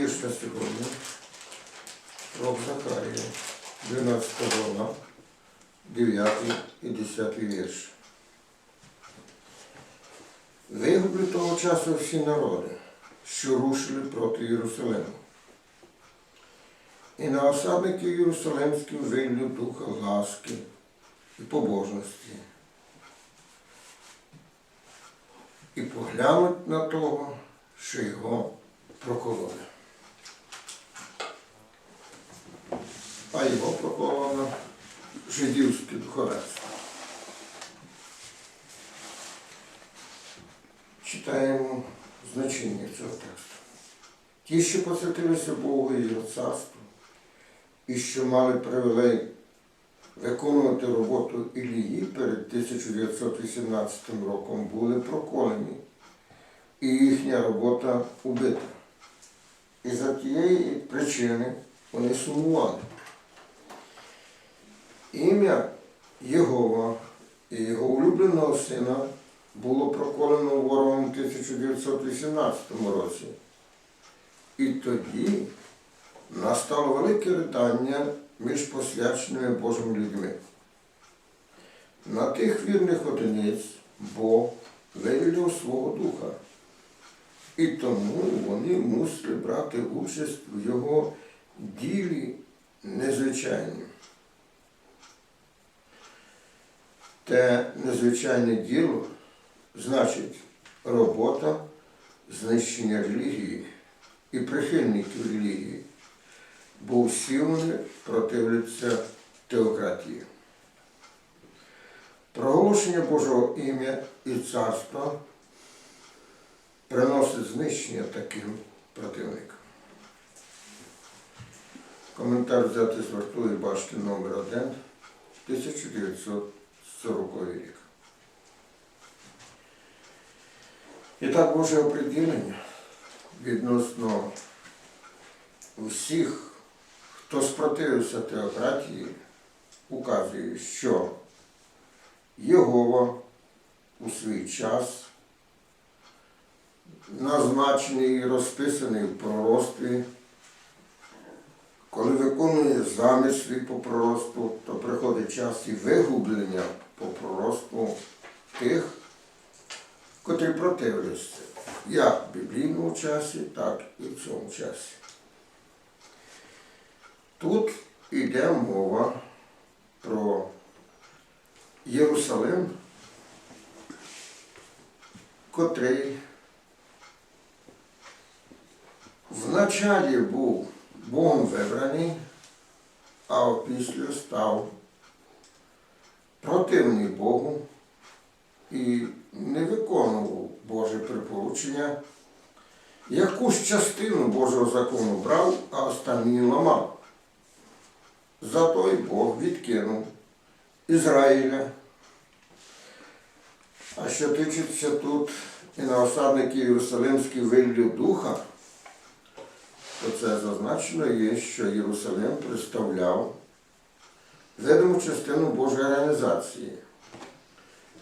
вірш на сьогодні. Пророк Захарія, 12 глава, 9 і 10 вірш. Вигублю того часу всі народи, що рушили проти Єрусалиму. І на осадників Єрусалимських виллю духа ласки і побожності. І поглянуть на того, що його прокололи. А його проколено жидівське духовенство. Читаємо значення цього тексту. Ті, що посвятилися Богу і його царству, і що мали привілей виконувати роботу Ілії перед 1918 роком, були проколені, і їхня робота убита. І за тієї причини вони сумували. Ім'я Єгова і його улюбленого сина було проколено ворогом у 1918 році. І тоді настало велике ридання між посвяченими Божими людьми. На тих вірних одиниць Бог вивілив свого духа. І тому вони мусили брати участь в його ділі незвичайнім. Те незвичайне діло значить робота знищення релігії і прихильників релігії, бо всі вони противляться теократії. Проголошення Божого ім'я і царства приносить знищення таким противникам. Коментар взяти з вартової башти номер 1 1940 рік. І так Боже оприділення відносно всіх, хто спротивився теократії, указує, що Єгова у свій час назначений і розписаний в пророцтві, коли виконує замисли по пророцтву, то приходить час і вигублення по пророцтву тих, котрі противляться як в біблійному часі, так і в цьому часі. Тут йде мова про Єрусалим, котрий вначалі був Богом вибраний, а опісля став противний Богу і не виконував Боже припоручення, якусь частину Божого закону брав, а останню ламав. Зато й Бог відкинув Ізраїля. А що тичиться тут і на осадники Єрусалимський виллю духа, то це зазначено є, що Єрусалим представляв видиму частину Божої організації,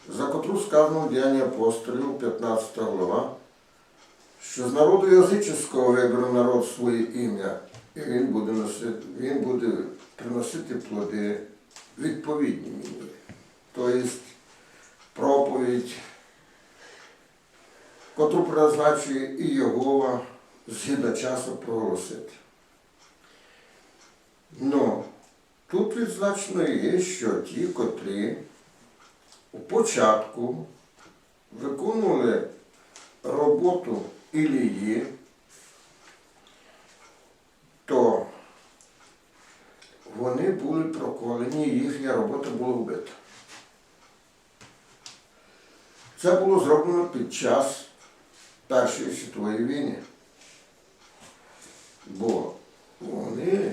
за котру сказано в Діянні апостолів, 15 глава, що з народу язичського вибрав народ своє ім'я, і він буде, носити, він буде приносити плоди відповідні мені. Тобто проповідь, котру призначує і Єгова згідно часу проголосити. Ну, тут відзначено є, що ті, котрі у початку виконували роботу Ілії, то вони були проколені, їхня робота була вбита. Це було зроблено під час Першої світової війни. Бо вони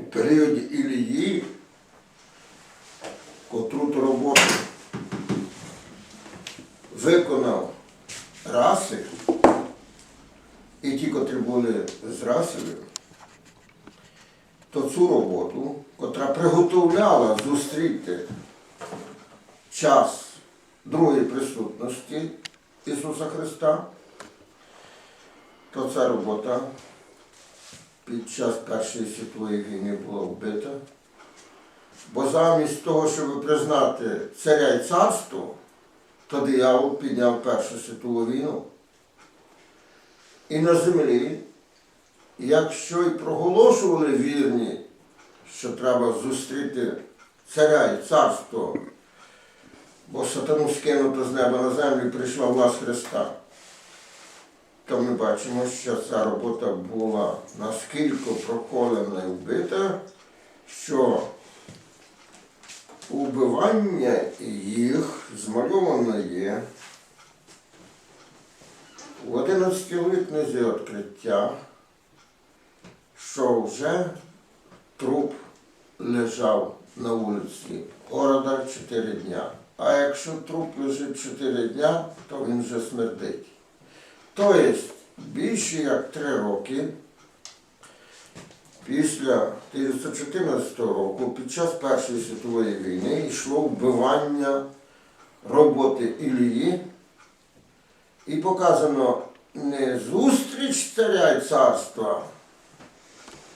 у періоді Ілії, котру ту роботу виконав раси, і ті, котрі були з расовими, то цю роботу, котра приготовляла зустріти час другої присутності Ісуса Христа, то ця робота під час Першої світової війни була вбита. Бо замість того, щоб признати царя і царство, то диявол підняв Першу світову війну. І на землі, якщо й проголошували вірні, що треба зустріти царя і царство, бо сатану скинуто з неба на землю прийшла власть Христа, то ми бачимо, що ця робота була наскільки проколена і вбита, що убивання їх змальовано є в 11 книзі відкриття, що вже труп лежав на вулиці города 4 дня. А якщо труп лежить 4 дня, то він вже смердить. Тобто більше як 3 роки після 1914 року, під час Першої світової війни, йшло вбивання роботи Ілії. І показано не зустріч царя і царства,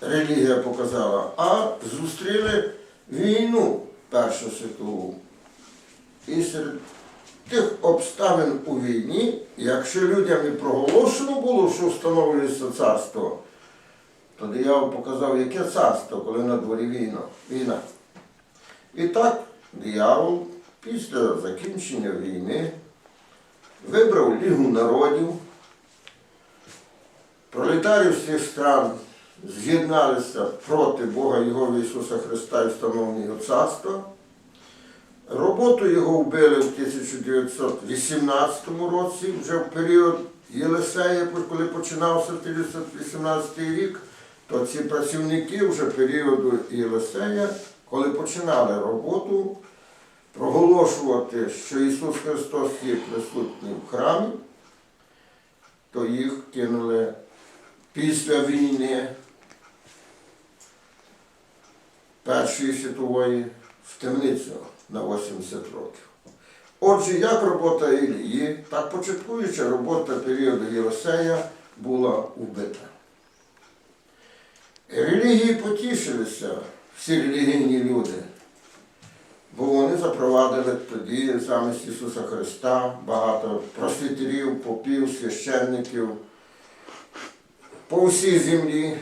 релігія показала, а зустріли війну Першу світову. І серед тих обставин у війні, якщо людям і проголошено було, що встановлюється царство, то диявол показав, яке царство, коли на дворі війна. війна. І так диявол після закінчення війни вибрав Лігу народів, пролетарів всіх стран з'єдналися проти Бога Його Ісуса Христа і встановлення царства. Роботу його вбили в 1918 році, вже в період Єлисея, коли починався 1918 рік, то ці працівники вже періоду Єлисея, коли починали роботу, проголошувати, що Ісус Христос є присутній в храмі, то їх кинули після війни Першої світової в темницю на 80 років. Отже, як робота Ілії, так початкуюча робота періоду Єлисея була вбита. Релігії потішилися, всі релігійні люди, бо вони запровадили тоді замість Ісуса Христа багато просвітерів, попів, священників по всій землі.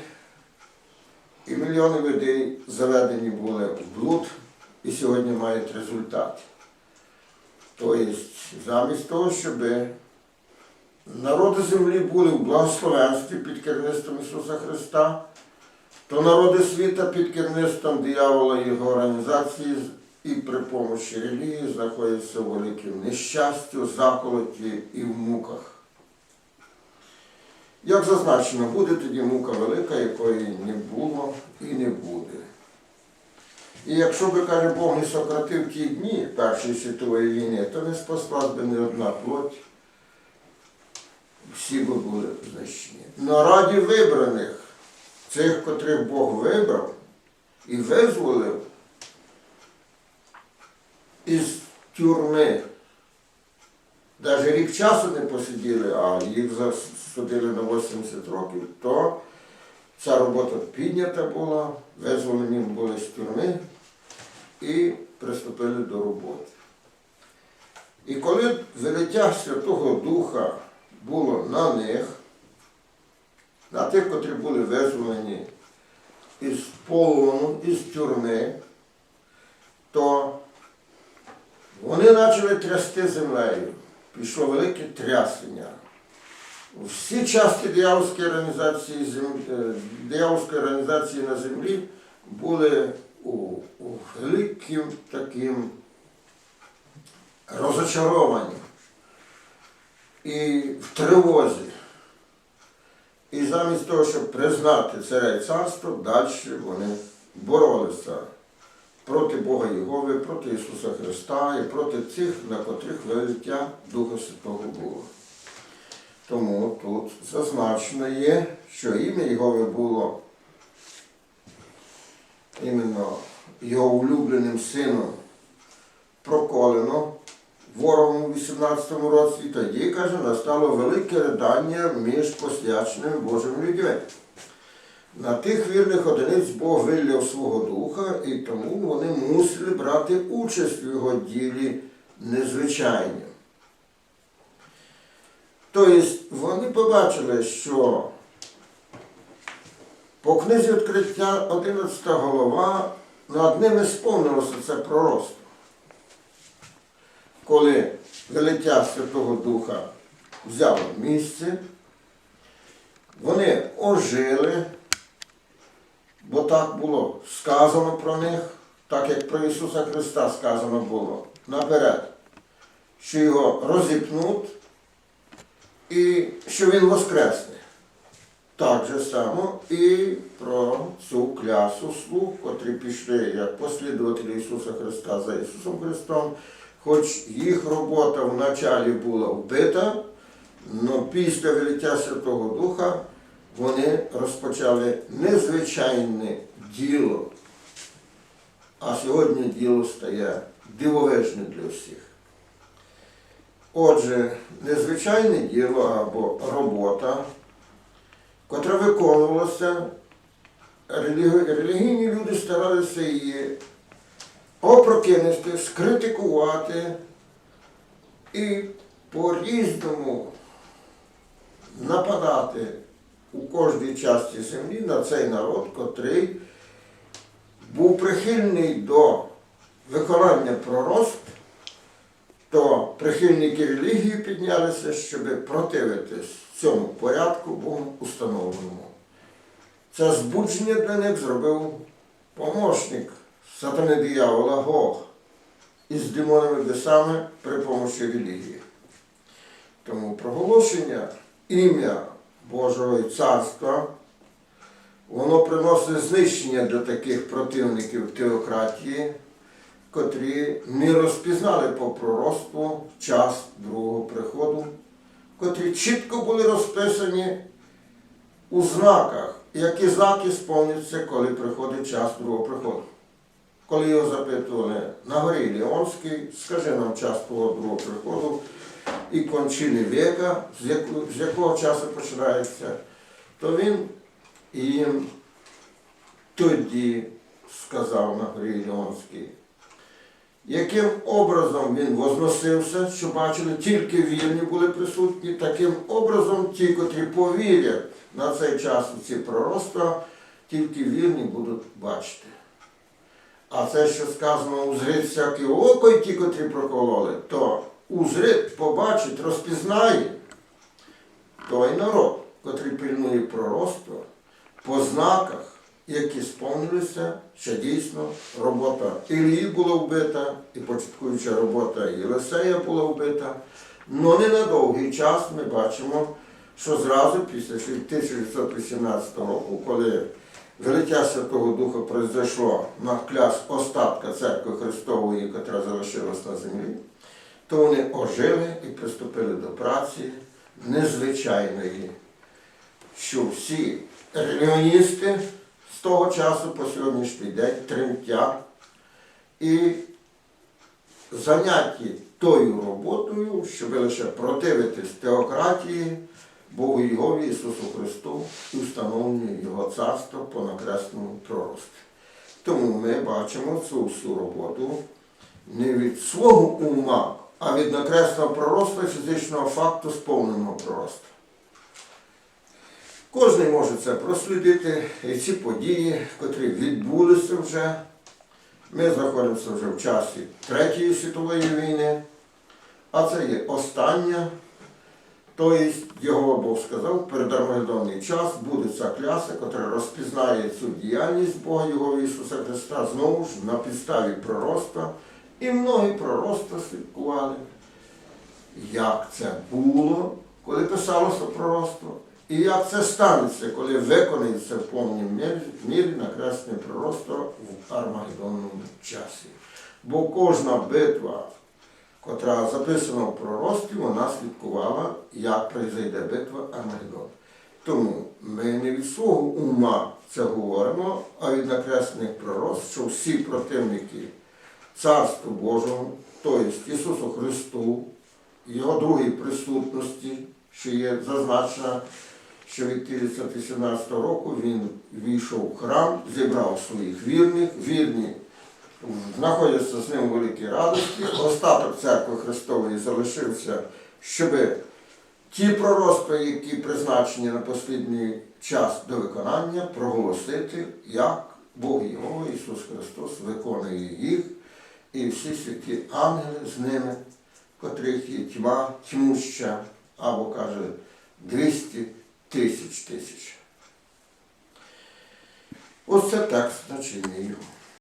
І мільйони людей заведені були в блуд і сьогодні мають результат. Тобто, замість того, щоб народи землі були в благословенстві під керівництвом Ісуса Христа, то народи світа під керівництвом диявола його організації і при помощі релігії знаходяться в великому нещастю, заколоті і в муках. Як зазначено, буде тоді мука велика, якої не було і не буде. І якщо би, каже Бог, не сократив ті дні Першої світової війни, то не спаслась би не одна плоть. Всі би були знищені. Но раді вибраних, цих, котрих Бог вибрав і визволив із тюрми, навіть рік часу не посиділи, а їх засудили на 80 років, то ця робота піднята була, визволені були з тюрми і приступили до роботи. І коли велиття Святого Духа було на них, на тих, котрі були визволені із полону, із тюрми, то вони почали трясти землею. Пішло велике трясення. Всі частки диявольської організації, е, диявольської організації на землі були у, у великим таким розочаровані і в тривозі. І замість того, щоб признати царя і царство, далі вони боролися проти Бога Єгови, проти Ісуса Христа і проти цих, на котрих вилиття Духа Святого було. Тому тут зазначено є, що ім'я Єгови було іменно його улюбленим сином проколено ворогом у 18-му році, і тоді, каже, настало велике ридання між посвяченими Божими людьми. На тих вірних одиниць Бог вилляв свого духа, і тому вони мусили брати участь в його ділі незвичайнім. Тобто вони побачили, що по книзі відкриття 11 голова над ними сповнилося це пророцтво. Коли велиття Святого Духа взяло місце, вони ожили, бо так було сказано про них, так як про Ісуса Христа сказано було наперед, що його розіпнуть і що Він воскресне. Так же само і про цю клясу слуг, котрі пішли як послідователі Ісуса Христа за Ісусом Христом, хоч їх робота вначалі була вбита, але після виліття Святого Духа вони розпочали незвичайне діло. А сьогодні діло стає дивовижним для всіх. Отже, незвичайне діло або робота, котра виконувалася, релігі- релігійні люди старалися її опрокинути, скритикувати і по-різному нападати у кожній часті землі на цей народ, котрий був прихильний до виконання пророцтв, то прихильники релігії піднялися, щоб противитись цьому порядку Богом установленому. Це збудження для них зробив помощник сатани диявола Гог із демонами бісами при помощі релігії. Тому проголошення ім'я Божого і царства воно приносить знищення для таких противників теократії, котрі не розпізнали по пророцтву час другого приходу, котрі чітко були розписані у знаках, які знаки сповняться, коли приходить час другого приходу. Коли його запитували на горі Леонський, скажи нам час твого другого приходу і кончини віка, з якого, часу починається, то він їм тоді сказав на горі Леонський, яким образом він возносився, що бачили, тільки вірні були присутні, таким образом ті, котрі повірять на цей час у ці пророцтва, тільки вірні будуть бачити. А це, що сказано, узрить всяке око, і ті, котрі прокололи, то узрить, побачить, розпізнає той народ, котрий пильнує пророцтво по знаках, які сповнилися, що дійсно робота Ілії була вбита, і початкуюча робота Єлисея була вбита. Но не на довгий час ми бачимо, що зразу після 1918 року, коли Велиття Святого Духа произошло на кляс остатка церкви Христової, яка залишилась на землі, то вони ожили і приступили до праці незвичайної, що всі релігіоністи з того часу по сьогоднішній день тремтять і заняті тою роботою, щоб лише противитись теократії, Богу Єгові Ісусу Христу і встановленню Його царства по накресному пророцтві. Тому ми бачимо цю всю роботу не від свого ума, а від накресного пророцтва і фізичного факту сповненого пророцтва. Кожен може це прослідити, і ці події, котрі відбулися вже. Ми знаходимося вже в часі Третьої світової війни, а це є остання. Тобто його Бог сказав, перед Армагеддонний час буде ця кляса, яка розпізнає цю діяльність Бога Його Ісуса Христа знову ж на підставі пророцтва. І многі пророцтва слідкували, як це було, коли писалося пророцтво, і як це станеться, коли виконається в повній мірі, накресне пророцтво в Армагеддонному часі. Бо кожна битва котра записана в пророцтві, вона слідкувала, як прийде битва Армагеддон. Тому ми не від свого ума це говоримо, а від накресних пророцтв, що всі противники Царства Божого тобто Ісусу Христу, Його другій присутності, що є зазначена, що від 1917 року він війшов в храм, зібрав своїх вірних, вірні знаходяться з ним у великій радості. Остаток церкви Христової залишився, щоб ті пророцтва, які призначені на останній час до виконання, проголосити, як Бог Його, Ісус Христос, виконує їх, і всі святі ангели з ними, котрих є тьма, тьмуща, або каже 200 тисяч тисяч. Ось це текст значення його.